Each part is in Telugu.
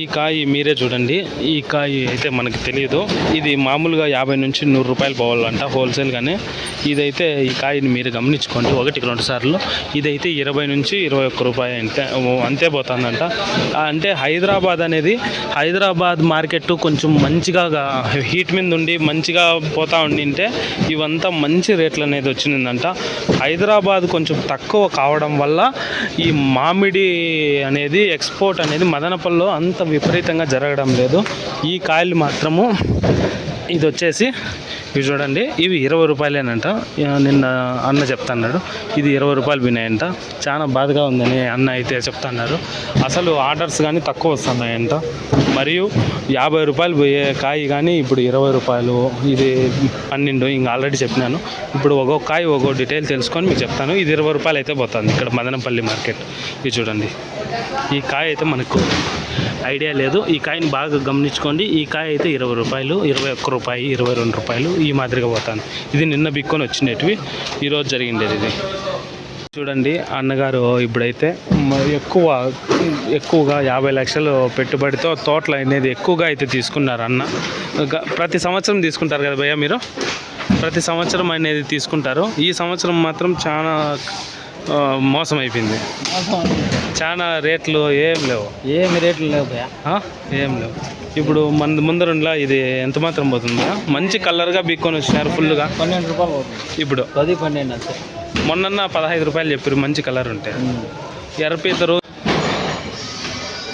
ఈ కాయ మీరే చూడండి. ఈ కాయ అయితే మనకి తెలియదు ఇది మామూలుగా యాభై నుంచి నూరు రూపాయలు పోవాలంట హోల్సేల్గానే ఇదైతే ఈ కాయని మీరు గమనించుకోండి. ఒకటికి రెండు సార్లు. ఇదైతే ఇరవై నుంచి ఇరవై ఒక్క రూపాయ అంతే అంతే పోతుందంట. అంటే హైదరాబాద్ అనేది హైదరాబాద్ మార్కెట్ కొంచెం మంచిగా హీట్ మీద ఉండి మంచిగా పోతా ఉండింటే ఇవంతా మంచి రేట్లు అనేది వచ్చిందంట. హైదరాబాద్ కొంచెం తక్కువ కావడం వల్ల ఈ మామిడి అనేది ఎక్స్పోర్ట్ అనేది మదనపల్లిలో అంత విపరీతంగా జరగడం లేదు. ఈ కాయలు మాత్రము ఇది వచ్చేసి ఇవి చూడండి ఇవి ఇరవై రూపాయలేనంట. నిన్న అన్న చెప్తున్నాడు ఇది ఇరవై రూపాయలు వినాయంట. చాలా బాధగా ఉందని అన్న అయితే చెప్తున్నారు అసలు ఆర్డర్స్ కానీ తక్కువ వస్తున్నాయంట. మరియు యాభై రూపాయలు పోయే కాయ కానీ ఇప్పుడు ఇరవై రూపాయలు ఇది పన్నెండు ఇంకా ఆల్రెడీ చెప్పినాను. ఇప్పుడు ఒక్కొక్క కాయ ఒక్కొక్క డీటెయిల్ తెలుసుకొని మీకు చెప్తాను. ఇది ఇరవై రూపాయలు అయితే పోతుంది ఇక్కడ మదనపల్లి మార్కెట్. ఇది చూడండి. ఈ కాయ అయితే మనకు ఐడియా లేదు. ఈ కాయని బాగా గమనించుకోండి. ఈ కాయ అయితే ఇరవై రూపాయలు ఇరవై ఒక్క రూపాయి ఇరవై రెండు రూపాయలు ఈ మాదిరిగా పోతాను. ఇది నిన్న బిక్కొని వచ్చినవి ఈరోజు జరిగిండేది ఇది. చూడండి అన్నగారు ఇప్పుడైతే ఎక్కువ ఎక్కువగా యాభై లక్షలు పెట్టుబడితో తోటలు అనేది ఎక్కువగా అయితే తీసుకున్నారు అన్న. ప్రతి సంవత్సరం తీసుకుంటారు కదా భయ్య మీరు? ప్రతి సంవత్సరం అనేది తీసుకుంటారు. ఈ సంవత్సరం మాత్రం చాలా మోసం అయిపోయింది. చాలా రేట్లు ఏం లేవు. ఏమి రేట్లు లేవు? ఏం లేవు. ఇప్పుడు మన ముందరుండ్లా ఇది ఎంత మాత్రం పోతుంది? మంచి కలర్గా బిక్కొని వచ్చినారు ఫుల్గా పన్నెండు రూపాయలు ఇప్పుడు? పది పన్నెండు అంతే. మొన్న పదహైదు రూపాయలు చెప్పారు మంచి కలర్ ఉంటే. ఎర్రపీతరు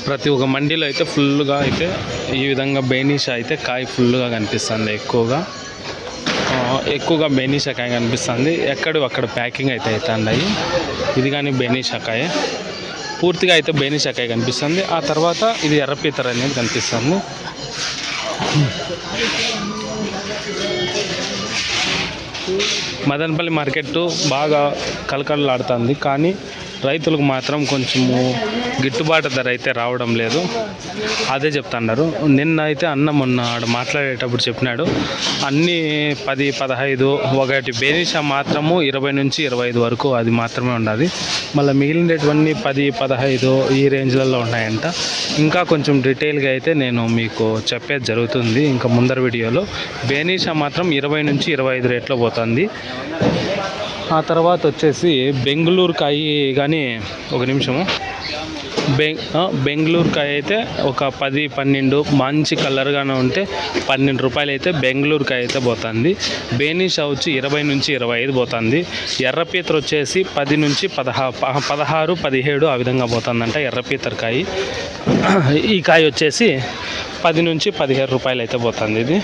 ప్రతి ఒక్క మండీలో అయితే ఫుల్గా అయితే ఈ విధంగా బెనీషా అయితే కాయ ఫుల్గా కనిపిస్తుంది ఎక్కువగా. ఎక్కువగా బెనీ షకాయ కనిపిస్తుంది. ఎక్కడు అక్కడ ప్యాకింగ్ అయితే అవుతున్నాయి ఇది కానీ బెనీ షకాయ. పూర్తిగా అయితే బెనీ షకాయ కనిపిస్తుంది. ఆ తర్వాత ఇది ఎర్రపీతర్ అనేది కనిపిస్తుంది. మదనపల్లి మార్కెట్ బాగా కలకలలాడుతుంది కానీ రైతులకు మాత్రం కొంచెము గిట్టుబాటు ధర అయితే రావడం లేదు. అదే చెప్తున్నారు. నిన్న అయితే అన్న మొన్న మాట్లాడేటప్పుడు చెప్పినాడు. అన్నీ పది పదహైదు ఒకటి బేనిషా మాత్రము ఇరవై నుంచి ఇరవై ఐదు వరకు అది మాత్రమే ఉండాలి మళ్ళీ మిగిలినటువంటి పది పదహైదు ఈ రేంజ్లలో ఉన్నాయంట. ఇంకా కొంచెం డీటెయిల్గా అయితే నేను మీకు చెప్పేది జరుగుతుంది. ఇంకా ముందర వీడియోలో బేనిషా మాత్రం ఇరవై నుంచి ఇరవై ఐదు రేట్లో పోతుంది. ఆ తర్వాత వచ్చేసి బెంగళూరు కాయి కానీ ఒక నిమిషము. బెంగ్ బెంగళూరు కాయ అయితే ఒక పది పన్నెండు మంచి కలర్గానే ఉంటే పన్నెండు రూపాయలు అయితే బెంగళూరు కాయ అయితే పోతుంది. బేనిషా వచ్చి ఇరవై నుంచి ఇరవై ఐదు పోతుంది. ఎర్రపీతర వచ్చేసి పది నుంచి పదహా ప- పదహారు పదిహేడు ఆ విధంగా పోతుందంట ఎర్రపీతర కాయ. ఈ కాయ వచ్చేసి పది నుంచి పదిహేడు రూపాయలు అయితే పోతుంది ఇది.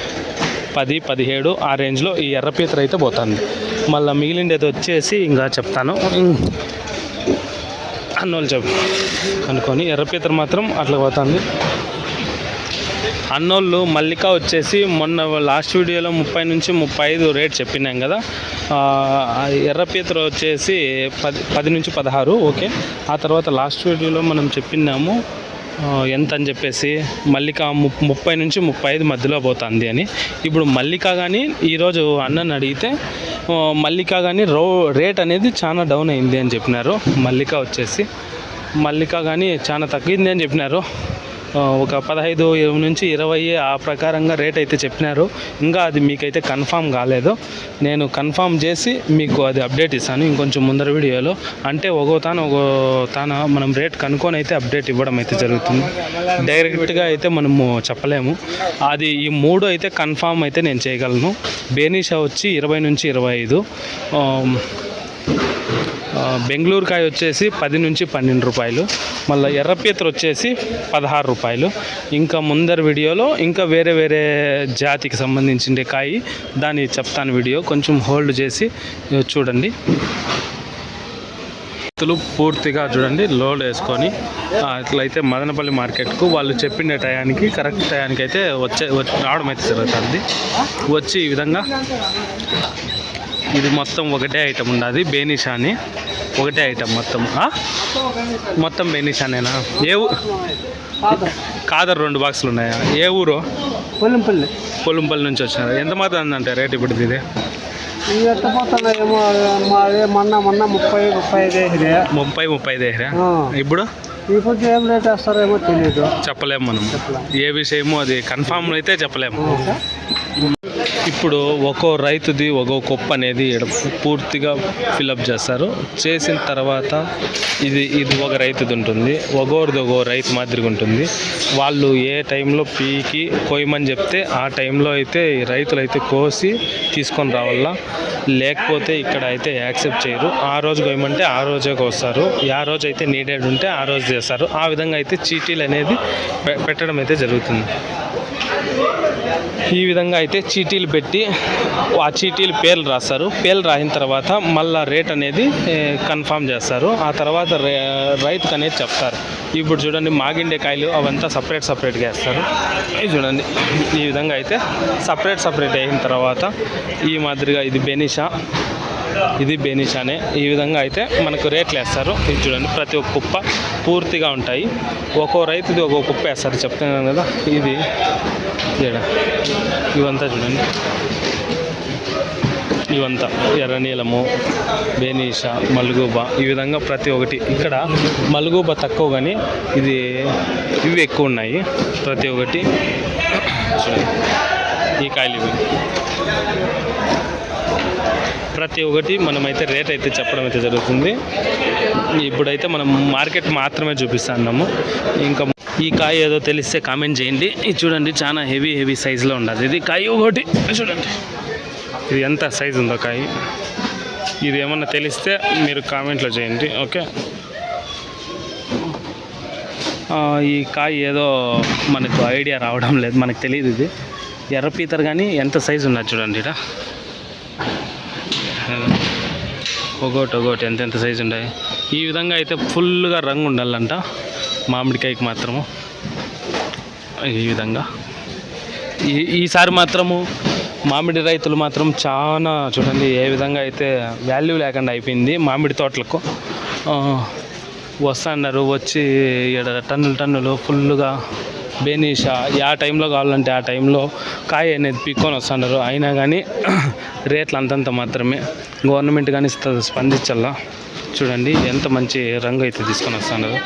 పది పదిహేడు ఆ రేంజ్లో ఈ ఎర్రపీతర అయితే పోతుంది. మళ్ళీ మిగిలిండేది వచ్చేసి ఇంకా చెప్తాను. అన్నోళ్ళు చెప్పు. అనుకొని ఎర్రపీతర మాత్రం అట్లా పోతుంది. అన్నోళ్ళు మల్లిక వచ్చేసి మొన్న లాస్ట్ వీడియోలో ముప్పై నుంచి ముప్పై ఐదు రేట్ చెప్పినాం కదా. ఆ, ఎర్రపీతర వచ్చేసి పది పది నుంచి పదహారు ఓకే. ఆ తర్వాత లాస్ట్ వీడియోలో మనం చెప్పినాము ఎంత అని చెప్పేసి మల్లిక ముప్పై నుంచి ముప్పై ఐదు మధ్యలో పోతుంది అని. ఇప్పుడు మల్లిక కానీ ఈరోజు అన్నని అడిగితే మల్లిక కానీ రో రేట్ అనేది చాలా డౌన్ అయింది అని చెప్పినారు. మల్లిక వచ్చేసి మల్లిక కానీ చాలా తగ్గింది అని చెప్పినారు. ఒక పదహైదు నుంచి ఇరవై ఆ ప్రకారంగా రేట్ అయితే చెప్పినారు. ఇంకా అది మీకైతే కన్ఫామ్ కాలేదు. నేను కన్ఫామ్ చేసి మీకు అది అప్డేట్ ఇస్తాను. ఇంకొంచెం ముందర వీడియోలో అంటే ఒక్కో తాను ఒక్కో తాన మనం రేట్ కనుక్కొని అయితే అప్డేట్ ఇవ్వడం అయితే జరుగుతుంది. డైరెక్ట్గా అయితే మనము చెప్పలేము. అది ఈ మూడు అయితే కన్ఫామ్ అయితే నేను చేయగలను. బేనిషా వచ్చి ఇరవై నుంచి ఇరవై ఐదు. బెంగళూరు కాయ వచ్చేసి పది నుంచి పన్నెండు రూపాయలు. మళ్ళీ ఎర్రపీతలు వచ్చేసి పదహారు రూపాయలు. ఇంకా ముందర వీడియోలో ఇంకా వేరే వేరే జాతికి సంబంధించిన కాయ దాన్ని చెప్తాను వీడియో. కొంచెం హోల్డ్ చేసి చూడండి. రైతులు పూర్తిగా చూడండి లోడ్ వేసుకొని అట్లయితే మదనపల్లి మార్కెట్కు వాళ్ళు చెప్పిన టయానికి కరెక్ట్ టయానికి అయితే వచ్చే రావడం అయితే జరుగుతుంది. వచ్చి ఈ విధంగా ఇది మొత్తం ఒకటే ఐటమ్ ఉన్నది బేనిషా అని ఒకటే ఐటమ్ మొత్తం? మొత్తం బేనిషానేనా? ఏ కాదర్. రెండు బాక్సులు ఉన్నాయా? ఏ ఊరు? పొల్లంపల్లి. పొలంపల్లి నుంచి వచ్చినారు. ఎంత మాత్రం ఉందంటే రేట్ ఇప్పుడు ఇది? మొన్న మొన్న ముప్పై ముప్పై ముప్పై. ఇప్పుడు? ఈ పొద్దు ఏం రేట్ వేస్తారేమో తెలియదు చెప్పలేము మనం. ఏ విషయమో అది కన్ఫామ్ అయితే చెప్పలేము. ఇప్పుడు ఒక్కో రైతుది ఒక్కో కుప్ప అనేది పూర్తిగా ఫిలప్ చేస్తారు. చేసిన తర్వాత ఇది ఇది ఒక రైతుది ఉంటుంది. ఒక్కోరిది ఒక్కో రైతు మాదిరిగా ఉంటుంది. వాళ్ళు ఏ టైంలో పీకి కోయమని చెప్తే ఆ టైంలో అయితే రైతులు అయితే కోసి తీసుకొని రావాలా? లేకపోతే ఇక్కడ అయితే యాక్సెప్ట్ చేయరు. ఆ రోజు కోయమంటే ఆ రోజే కోస్తారు. ఆ రోజు అయితే నీడెడ్ ఉంటే ఆ రోజు చేస్తారు. ఆ విధంగా అయితే చీటీలు అనేది పెట్టడం అయితే జరుగుతుంది. ఈ విధంగా అయితే చీటీలు పెట్టి ఆ చీటీలు పేర్లు రాస్తారు పేర్లు రాసిన తర్వాత మళ్ళా రేట్ అనేది కన్ఫామ్ చేస్తారు. ఆ తర్వాత రైతుకు అనేది చెప్తారు. ఇప్పుడు చూడండి మాగిండే కాయలు అవంతా సపరేట్ సపరేట్గా వేస్తారు. ఇది చూడండి ఈ విధంగా అయితే సపరేట్ సపరేట్ అయిన తర్వాత ఈ మాదిరిగా ఇది బెనిషా. ఇది బెనిషానే. ఈ విధంగా అయితే మనకు రేట్లు వేస్తారు. ఇది చూడండి ప్రతి ఒక్క కుప్ప పూర్తిగా ఉంటాయి. ఒక్కో రైతుది ఒక్కో కుప్ప వేస్తారు. చెప్తున్నాను కదా ఇది ఈడ. ఇవంతా చూడండి. ఇవంతా ఎర్రనీలము బేనీష మల్గూబ ఈ విధంగా ప్రతి ఒక్కటి ఇక్కడ మల్గూబ తక్కువ కానీ ఇది ఇవి ఎక్కువ ఉన్నాయి. ప్రతి ఒక్కటి చూడండి. ఈ కాయలు ఇవి. ప్రతి ఒక్కటి మనమైతే రేట్ అయితే చెప్పడం అయితే జరుగుతుంది. ఇప్పుడైతే మనం మార్కెట్ మాత్రమే చూపిస్తున్నాము ఇంకా ఈ కాయ ఏదో తెలిస్తే కామెంట్ చేయండి. ఇది చూడండి చాలా హెవీ హెవీ సైజులో ఉండదు ఇది కాయ ఒకటి చూడండి. ఇది ఎంత సైజు ఉందో కాయ. ఇది ఏమన్నా తెలిస్తే మీరు కామెంట్లో చేయండి ఓకే? ఈ కాయ ఏదో మనకు ఐడియా రావడం లేదు మనకు తెలియదు ఇది. ఎర్ర పీతర్ కానీ ఎంత సైజు ఉన్నది చూడండి ఇక్కడ ఒకటి ఒకటి ఎంతెంత సైజు ఉన్నాయి ఈ విధంగా అయితే ఫుల్గా రంగు ఉండాలంట. మామిడికాయకి మాత్రము. ఈ విధంగా. ఈ ఈసారి మాత్రము మామిడి రైతులు మాత్రం చాలా చూడండి ఏ విధంగా అయితే వాల్యూ లేకుండా అయిపోయింది మామిడి తోటలకు. వస్తున్నారు వచ్చి ఇక్కడ టన్నులు టన్నులు ఫుల్గా బేనీషా ఆ టైంలో కావాలంటే ఆ టైంలో కాయ అనేది పీక్కొని వస్తున్నారు అయినా కానీ రేట్లు అంతంత మాత్రమే. గవర్నమెంట్ కానీ స్పందించాలా చూడండి ఎంత మంచి రంగు అయితే తీసుకొని వస్తున్నారు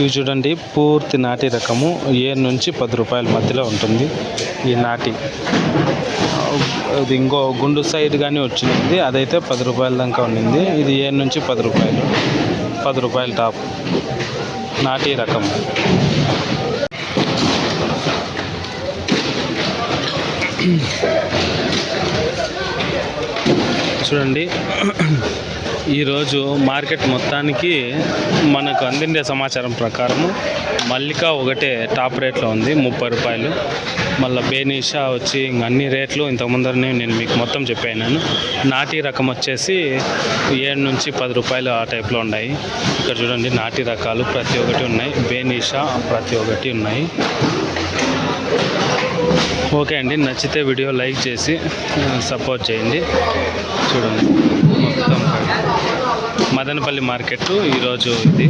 ఇవి చూడండి పూర్తి నాటి రకము. ఏడు నుంచి పది రూపాయల మధ్యలో ఉంటుంది ఈ నాటి. ఇది ఇంకో గుండు సైడ్ కానీ వచ్చింది. అదైతే పది రూపాయల దాకా ఉండింది ఇది ఏడు నుంచి పది రూపాయలు. పది రూపాయల టాప్. నాటి రకం. చూడండి. ఈరోజు మార్కెట్ మొత్తానికి మనకు అందిండే సమాచారం ప్రకారము మల్లిక ఒకటే టాప్ రేట్లో ఉంది ముప్పై రూపాయలు. మళ్ళీ బేనీషా వచ్చి ఇంక అన్ని రేట్లు ఇంతకు ముందరనే నేను మీకు మొత్తం చెప్పాను నాటి రకం వచ్చేసి ఏడు నుంచి పది రూపాయలు ఆ టైప్లో ఉన్నాయి. ఇక్కడ చూడండి నాటి రకాలు ప్రతి ఒక్కటి ఉన్నాయి. బేనీషా ప్రతి ఒక్కటి ఉన్నాయి. ఓకే అండి నచ్చితే వీడియో లైక్ చేసి సపోర్ట్ చేయండి. చూడండి. మొత్తం మదనపల్లి మార్కెట్ ఈరోజు ఇది.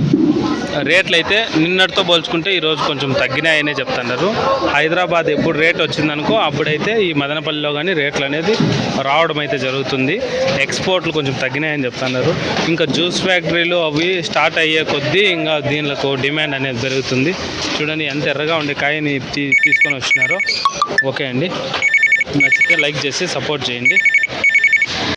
రేట్లు అయితే నిన్నటితో పోల్చుకుంటే ఈరోజు కొంచెం తగ్గినాయనే చెప్తున్నారు. హైదరాబాద్ ఎప్పుడు రేట్ వచ్చిందనుకో అప్పుడైతే ఈ మదనపల్లిలో కానీ రేట్లు అనేది రావడం అయితే జరుగుతుంది. ఎక్స్పోర్ట్లు కొంచెం తగ్గినాయని చెప్తున్నారు. ఇంకా జ్యూస్ ఫ్యాక్టరీలు అవి స్టార్ట్ అయ్యే కొద్దీ ఇంకా దీనిలకు డిమాండ్ అనేది పెరుగుతుంది. చూడండి ఎంత ఎర్రగా ఉండే కాయని తీ తీసుకొని వచ్చినారో. ఓకే అండి. నచ్చితే లైక్ చేసి సపోర్ట్ చేయండి.